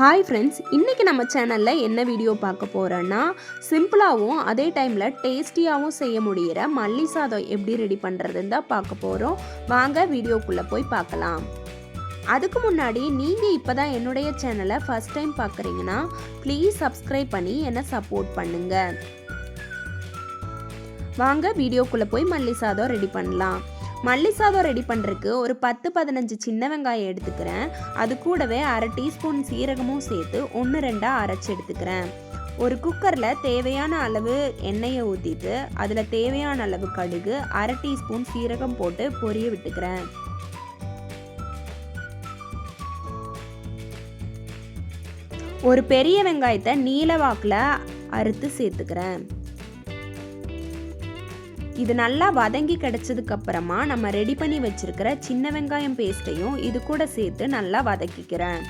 Hi friends இன்றைக்கி நம்ம சேனலில் என்ன வீடியோ பார்க்க போகிறோன்னா சிம்பிளாகவும் அதே டைமில் டேஸ்டியாகவும் செய்ய முடிகிற மல்லி சாதம் எப்படி ரெடி பண்ணுறதுன்னு தான் பார்க்க போகிறோம் வாங்க வீடியோக்குள்ளே போய் பார்க்கலாம். அதுக்கு முன்னாடி நீங்கள் இப்போ தான் என்னுடைய சேனலை ஃபஸ்ட் டைம் பார்க்குறீங்கன்னா ப்ளீஸ் சப்ஸ்கிரைப் பண்ணி என்னை சப்போர்ட் பண்ணுங்கள் வாங்க வீடியோக்குள்ளே போய் மல்லி சாதம் ரெடி பண்ணலாம். மல்லி சாதம் ரெடி பண்ணுறதுக்கு ஒரு பத்து பதினஞ்சு சின்ன வெங்காயம் எடுத்துக்கிறேன். அது கூடவே அரை டீஸ்பூன் சீரகமும் சேர்த்து ஒன்று ரெண்டாக அரைச்சி எடுத்துக்கிறேன். ஒரு குக்கரில் தேவையான அளவு எண்ணெயை ஊற்றிட்டு அதில் தேவையான அளவு கடுகு அரை டீஸ்பூன் சீரகம் போட்டு பொரிய விட்டுக்கிறேன். ஒரு பெரிய வெங்காயத்தை நீல வாக்கில் அறுத்து சேர்த்துக்கிறேன். இது நல்லா வதங்கி கிடச்சதுக்கப்புறமா நம்ம ரெடி பண்ணி வச்சிருக்கிற சின்ன வெங்காயம் பேஸ்ட்டையும் இது கூட சேர்த்து நல்லா வதக்கிக்கிறேன்.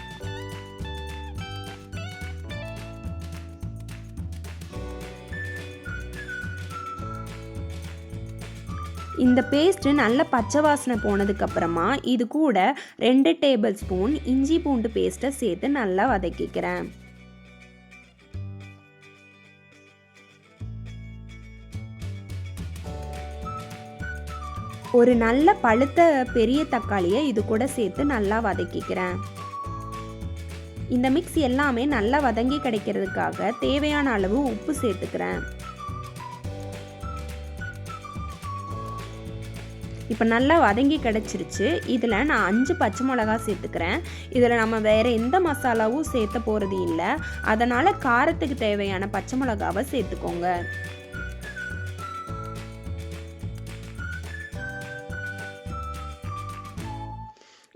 இந்த பேஸ்ட்டு நல்ல பச்சை வாசனை போனதுக்கப்புறமா இது கூட ரெண்டு டேபிள் ஸ்பூன் இஞ்சி பூண்டு பேஸ்ட்டை சேர்த்து நல்லா வதக்கிக்கிறேன். ஒரு நல்ல பழுத்த பெரிய தக்காளியை இது கூட சேர்த்து நல்லா வதக்கிக்கிறேன். இந்த மிக்ஸ் எல்லாமே நல்லா வதங்கி கிடைக்கிறதுக்காக தேவையான அளவு உப்பு சேர்த்துக்கிறேன். இப்போ நல்லா வதங்கி கிடச்சிருச்சு. இதில் நான் அஞ்சு பச்சை மிளகா சேர்த்துக்கிறேன். இதில் நம்ம வேறு எந்த மசாலாவும் சேர்த்த போகிறது இல்லை. அதனால் காரத்துக்கு தேவையான பச்சை மிளகாவை சேர்த்துக்கோங்க.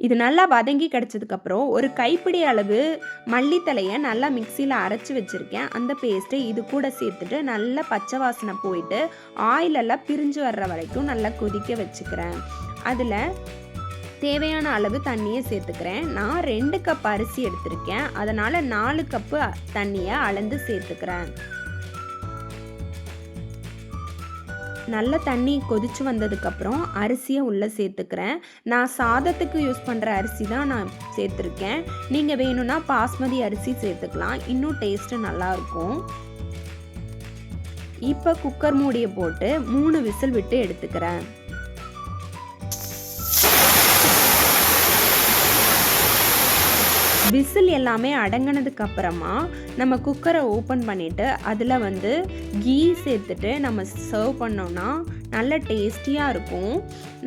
இது நல்லா வதங்கி கிடச்சதுக்கப்புறம் ஒரு கைப்பிடி அளவு மல்லித்தலையை நல்லா மிக்சியில் அரைச்சி வச்சுருக்கேன். அந்த பேஸ்ட்டு இது கூட சேர்த்துட்டு நல்லா பச்சை வாசனை போயிட்டு ஆயிலெல்லாம் பிரிஞ்சு வர்ற வரைக்கும் நல்லா கொதிக்க வச்சுக்கிறேன். அதில் தேவையான அளவு தண்ணியை சேர்த்துக்கிறேன். நான் ரெண்டு கப் அரிசி எடுத்திருக்கேன். அதனால் நாலு கப்பு தண்ணியை அளந்து சேர்த்துக்கிறேன். நல்ல தண்ணி கொதிச்சு வந்ததுக்கப்புறம் அரிசியை உள்ளே சேர்த்துக்கிறேன். நான் சாதத்துக்கு யூஸ் பண்ணுற அரிசி தான் நான் சேர்த்துருக்கேன். நீங்கள் வேணும்னா பாஸ்மதி அரிசி சேர்த்துக்கலாம். இன்னும் டேஸ்ட்டு நல்லாயிருக்கும் இப்போ குக்கர் மூடியை போட்டு மூணு விசில் விட்டு எடுத்துக்கிறேன். விசில் எல்லாமே அடங்கினதுக்கு அப்புறமா நம்ம குக்கரை ஓப்பன் பண்ணிவிட்டு அதில் வந்து கீ சேர்த்துட்டு நம்ம சர்வ் பண்ணோம்னா நல்ல டேஸ்டியாக இருக்கும்.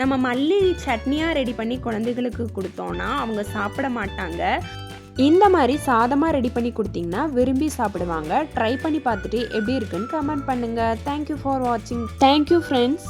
நம்ம மல்லி சட்னியாக ரெடி பண்ணி குழந்தைகளுக்கு கொடுத்தோன்னா அவங்க சாப்பிட மாட்டாங்க. இந்த மாதிரி சாதமாக ரெடி பண்ணி கொடுத்தீங்கன்னா விரும்பி சாப்பிடுவாங்க. ட்ரை பண்ணி பார்த்துட்டு எப்படி இருக்குன்னு கமெண்ட் பண்ணுங்கள் தேங்க்யூ ஃபார் வாட்சிங் தேங்க்யூ ஃப்ரெண்ட்ஸ்